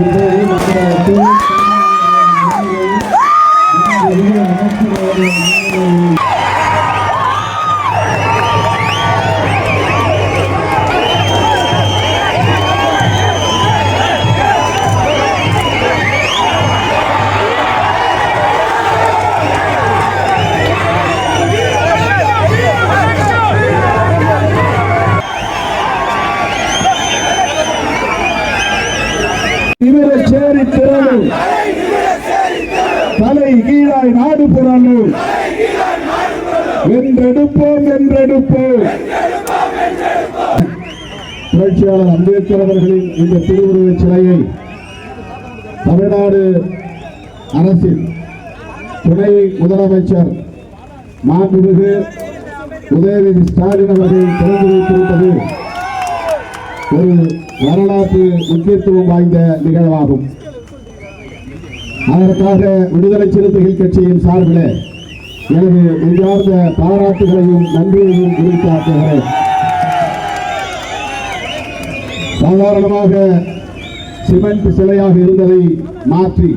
Thank you. இவர சேரி திறனும் தலை கீழாய் நாடு புறணும் வென்றெடுப்போம் வென்றெடுப்போம். புரட்சியாளர் அம்பேத்கர் அவர்களின் இந்த திருவுருவச் சிலையை தமிழ்நாடு அரசின் துணை முதலமைச்சர் மாண்புமிகு உதயநிதி ஸ்டாலின் அவர்கள் திறந்து வைத்திருப்பது ஒரு வரலாற்று முக்கியத்துவம் வாய்ந்த நிகழ்வாகும். அதற்காக விடுதலை சிறுத்தைகள் கட்சியின் சார்பில் எனது நெஞ்சார்ந்த பாராட்டுகளையும் நன்றியையும் குறித்தாக்குகிறேன் சாதாரணமாக சிமெண்ட் சிலையாக இருந்ததை மாற்றி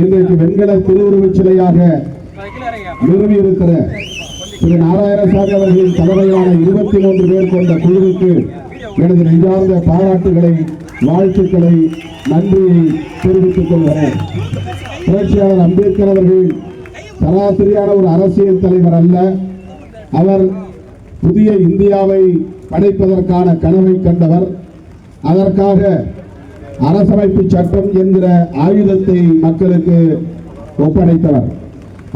இன்றைக்கு வெண்கல திருவுருவச் சிலையாக நிறுவியிருக்கிற திரு நாராயணசாமி அவர்களின் தலைமையிலான இருபத்தி மூன்று பேர் கொண்ட குழுவுக்கு எனது நெஞ்சார்ந்த பாராட்டுகளை வாழ்த்துக்களை நன்றியை தெரிவித்துக் கொள்கிறேன். புரட்சியாளர் அம்பேத்கர் அவர்கள் சராசரியான ஒரு அரசியல் தலைவர் அல்ல. அவர் புதிய இந்தியாவை படைப்பதற்கான கனவை கண்டவர். அதற்காக அரசமைப்பு சட்டம் என்கிற ஆயுதத்தை மக்களுக்கு ஒப்படைத்தவர்.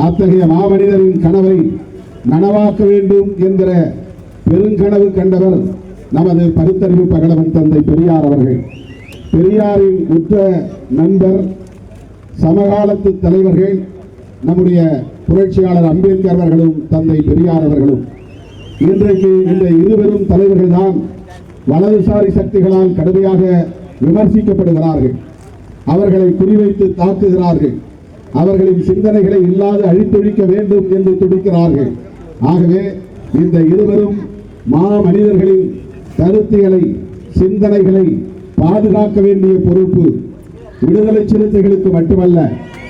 அத்தகைய மாமனிதரின் கனவை நனவாக்க வேண்டும் என்கிற பெருங்கனவு கண்டவர் நமது பரித்தறிவு பகலவன் தந்தை பெரியார் அவர்கள். பெரியாரின் உற்ற நண்பர் சமகாலத்து தலைவர்கள் நம்முடைய புரட்சியாளர் அம்பேத்கர் அவர்களும் தந்தை பெரியார் அவர்களும். இன்றைக்கு இந்த இருவரும் தலைவர்கள் தான் வலதுசாரி சக்திகளால் கடுமையாக விமர்சிக்கப்படுகிறார்கள். அவர்களை குறிவைத்து தாக்குகிறார்கள். அவர்களின் சிந்தனைகளை இல்லாது அழித்தொழிக்க வேண்டும் என்று துடிக்கிறார்கள். ஆகவே இந்த இருவரும் மாமனிதர்களின் கருத்துகளை சிந்தனைகளை பாதுகாக்க வேண்டிய பொறுப்பு விடுதலை சிறுத்தைகளுக்கு மட்டுமல்ல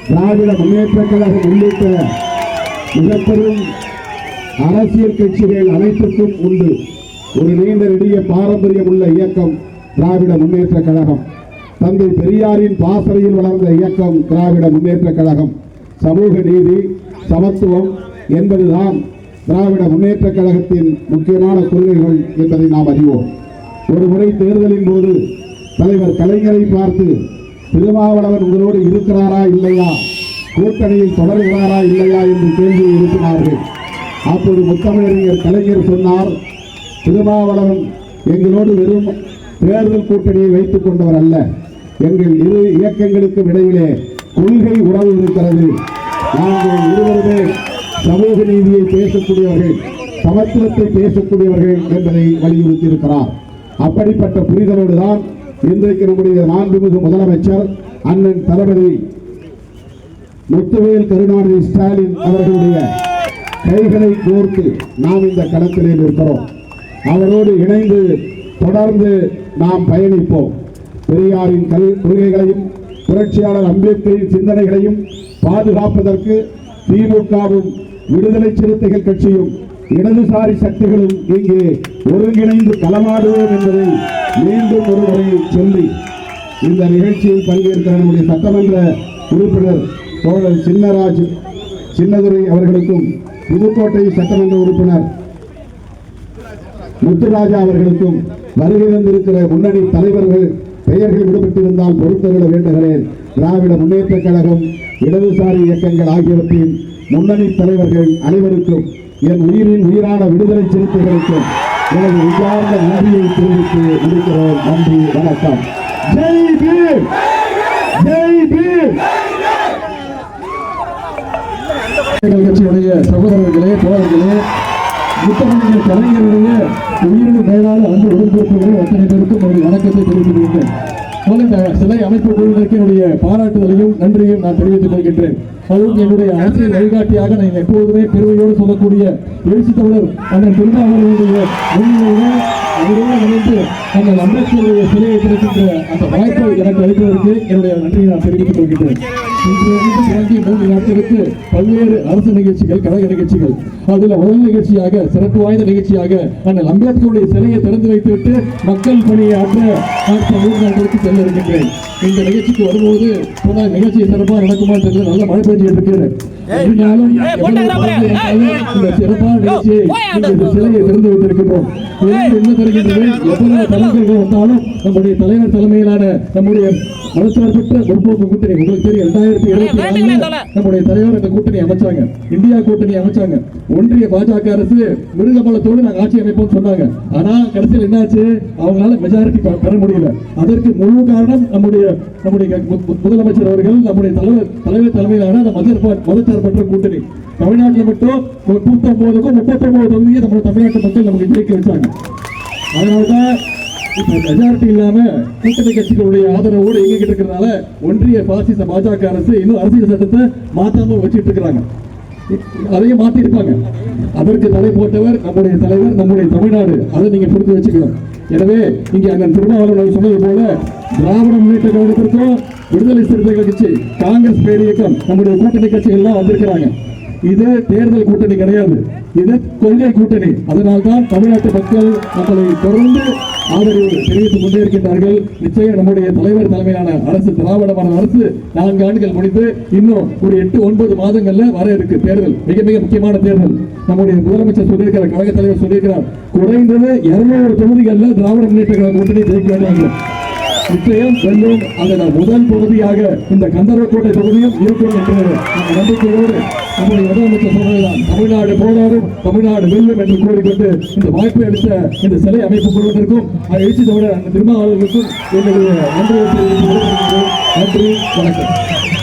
திராவிட முன்னேற்ற கழகம் உள்ளிட்ட மிகப்பெரும் அரசியல் கட்சிகள் அனைத்துக்கும் உண்டு. ஒரு நீண்ட நெடிய பாரம்பரியம் உள்ள இயக்கம் திராவிட முன்னேற்ற கழகம். தந்தை பெரியாரின் பாசறையில் வளர்ந்த இயக்கம் திராவிட முன்னேற்ற கழகம். சமூக நீதி சமத்துவம் என்பதுதான் திராவிட முன்னேற்ற கழகத்தின் முக்கியமான கொள்கைகள் என்பதை நாம் அறிவோம். ஒரு முறை தேர்தலின் போது தலைவர் கலைஞரை பார்த்து திருமாவளவன் உங்களோடு இருக்கிறாரா இல்லையா? கூட்டணியில் தொடர்கிறாரா இல்லையா? என்று கேள்வி எழுப்பினார்கள். அப்போது முத்தமிழறிஞர் கலைஞர் சொன்னார் திருமாவளவன் எங்களோடு வெறும் தேர்தல் கூட்டணியை வைத்துக் கொண்டவர் அல்ல. எங்கள் இரு இயக்கங்களுக்கு இடையிலே கொள்கை உறவு இருக்கிறது. நாங்கள் இருவருமே சமூக நீதியை பேசக்கூடியவர்கள் சமத்துவத்தை பேசக்கூடியவர்கள் என்பதை வலியுறுத்தியிருக்கிறார். அப்படிப்பட்ட புரிதலோடு தான் இன்றைக்கு நம்முடைய மாண்புமிகு முதலமைச்சர் அண்ணன் தளபதி முத்துவேல் கருணாநிதி ஸ்டாலின் அவர்களுடைய கைகளை கோர்த்து நாம் இந்த களத்திலே நிற்கிறோம். அவரோடு இணைந்து தொடர்ந்து நாம் பயணிப்போம். பெரியாரின் கல் கொள்கைகளையும் புரட்சியாளர் அம்பேத்கரின் சிந்தனைகளையும் பாதுகாப்பதற்கு திமுகவும் விடுதலை சிறுத்தைகள் கட்சியும் இடதுசாரி சக்திகளும் இங்கே ஒருங்கிணைந்து களமாடுவோம் என்பதை மீண்டும் ஒருமுறை சொல்லி இந்த நிகழ்ச்சியில் பங்கேற்கிற நம்முடைய சட்டமன்ற உறுப்பினர் தோழர் சின்னராஜ் சின்னதுரை அவர்களுக்கும் புதுக்கோட்டை சட்டமன்ற உறுப்பினர் முத்துராஜா அவர்களுக்கும் வருகை வந்திருக்கிற முன்னணி தலைவர்கள் பெயர்கள் விடுபட்டிருந்தால் பொறுத்தருள வேண்டுகிறேன். திராவிட முன்னேற்ற கழகம் இடதுசாரி இயக்கங்கள் ஆகியவற்றின் முன்னணி தலைவர்கள் அனைவருக்கும் என் உயிரின் உயிரான விடுதலை சிறுத்தைகளுக்கு எனது உச்சார்ந்த நன்றியை தெரிவித்து முடிக்கிறோம் நன்றி வணக்கம். ஜெய் பீம் ஜெய் பீம் கட்சியுடைய சகோதரர்களே தோழர்களே முத்தமிழர் கலைஞருடைய உயிரின் மேலான அன்பு உடன்பிறப்புகளை அத்தனை பேருக்கும் ஒரு வணக்கத்தை தெரிவித்துக் கொண்டேன் இந்த சிலை அமைப்பு குழுவினருக்கு என்னுடைய பாராட்டுதலையும் நன்றியும் நான் தெரிவித்துக் கொள்கின்றேன். அதுவும் என்னுடைய அரசியல் வழிகாட்டியாக நான் எப்போதுமே பெருமையோடு சொல்லக்கூடிய எழுச்சி தமிழர் அண்ணன் திருமாவளவனுடைய அவரோடு இணைந்து அந்த அம்பேத்கருடைய சிலையை திறக்கின்ற அந்த வாய்ப்பை எனக்கு அளிப்பதற்கு என்னுடைய நன்றியை நான் தெரிவித்துக் கொள்கின்றேன். இன்றிலிருந்து தொடங்கி மூன்று நாட்களுக்கு பல்வேறு அரசு நிகழ்ச்சிகள் கழக நிகழ்ச்சிகள். அதில் முதல் நிகழ்ச்சியாக சிறப்பு வாய்ந்த நிகழ்ச்சியாக அண்ணல் அம்பேத்கருடைய சிலையை திறந்து வைத்துவிட்டு மக்கள் பணியை ஆற்ற அடுத்த மூன்று நாட்களுக்கு செல்ல இருக்கின்றேன். இந்த நிகழ்ச்சிக்கு வரும்போது போனால் நிகழ்ச்சி சிறப்பாக நடக்குமா தெரியல நல்ல மழை பெய்ஞ்சிட்டு இருக்கிறது நம்முடைய தலைவர் தலைமையிலான நம்முடைய மனசார்பற்ற முற்போக்கு கூட்டணி உங்களுக்கு தெரியும் இரண்டாயிரத்தி இருபத்தி நாலுல நம்முடைய தலைவர் இந்த கூட்டணி அமைச்சாங்க. இந்தியா கூட்டணி அமைச்சாங்க. ஒன்றிய பாஜக அரசு மிருகபலத்தோடு நாங்க ஆட்சி அமைப்போம் சொன்னாங்க. ஆனா கடைசியில் என்னாச்சு? அவங்களால மெஜாரிட்டி பெற முடியல. அதற்கு முழு காரணம் நம்முடைய நம்முடைய முதலமைச்சர் அவர்கள் நம்முடைய தலைவர் தலைவர் தலைமையிலான அந்த மதச்சார்ப மதச்சார்பற்ற கூட்டணி. தமிழ்நாட்டில் மட்டும் முப்பத்தி ஒன்பதுக்கும் முப்பத்தி ஒன்பது தொகுதியை நம்ம தமிழ்நாட்டு மக்கள் நமக்கு ஜெயிக்க வச்சாங்க. அதனாலதான் இப்ப மெஜாரிட்டி இல்லாம கூட்டணி கட்சிகளுடைய ஆதரவோடு இயங்கிட்டு இருக்கிறதுனால ஒன்றிய பாசிச பாஜக அரசு இன்னும் அரசியல் சட்டத்தை மாத்தாம வச்சுட்டு இருக்கிறாங்க. அதையும் மாத்தி இருப்பாங்க அதற்கு தலை போட்டவர் நம்முடைய தலைவர் நம்முடைய தமிழ்நாடு. அதை நீங்க புரிந்து வச்சுக்கணும். எனவே இங்கே அண்ணன் திருமாவளவன் சொன்னது போல திராவிட முன்னேற்ற கழகத்திற்கும் விடுதலை சிறுத்தைகள் கட்சி காங்கிரஸ் பேரியக்கம் நம்முடைய கூட்டணி கட்சிகள் எல்லாம் வந்திருக்கிறாங்க. இது தேர்தல் கூட்டணி கிடையாது. இது கொள்கை கூட்டணி. அதனால்தான் தமிழ்நாட்டு மக்கள் நம்மளை தொடர்ந்து ஆதரவு தெரிவித்துக் கொண்டே இருக்கின்றார்கள். நிச்சயம் நம்முடைய தலைவர் தலைமையிலான அரசு திராவிடமான அரசு நான்கு ஆண்டுகள் முடிந்து இன்னும் ஒரு எட்டு ஒன்பது மாதங்கள்ல வர இருக்கு தேர்தல். மிக மிக முக்கியமான தேர்தல். நம்முடைய முதலமைச்சர் சொல்லியிருக்கிறார் கழக தலைவர் சொல்லியிருக்கிறார். குறைந்தது இருநூறு தொகுதிகளில் திராவிட முன்னேற்ற கழக கூட்டணி ஜெயிக்க வேண்டும் நிச்சயம் வெல்லும் அதில் முதல் பகுதியாக இந்த கந்தரக்கோட்டை தொகுதியும் இருக்கும் என்று அந்த நம்பிக்கையோடு நம்முடைய முதலமைச்சர் சொல்வதுதான் தமிழ்நாடு போராடும் தமிழ்நாடு வெல்லும் என்று கூறிக்கொண்டு இந்த வாய்ப்பை அளித்த இந்த சிலை அமைப்பு குழுவதற்கும் அதை எழுச்சி தமிழர் திருமாவளர்களுக்கும் என்னுடைய நன்றியை தெரிவித்துக் நன்றி வணக்கம்.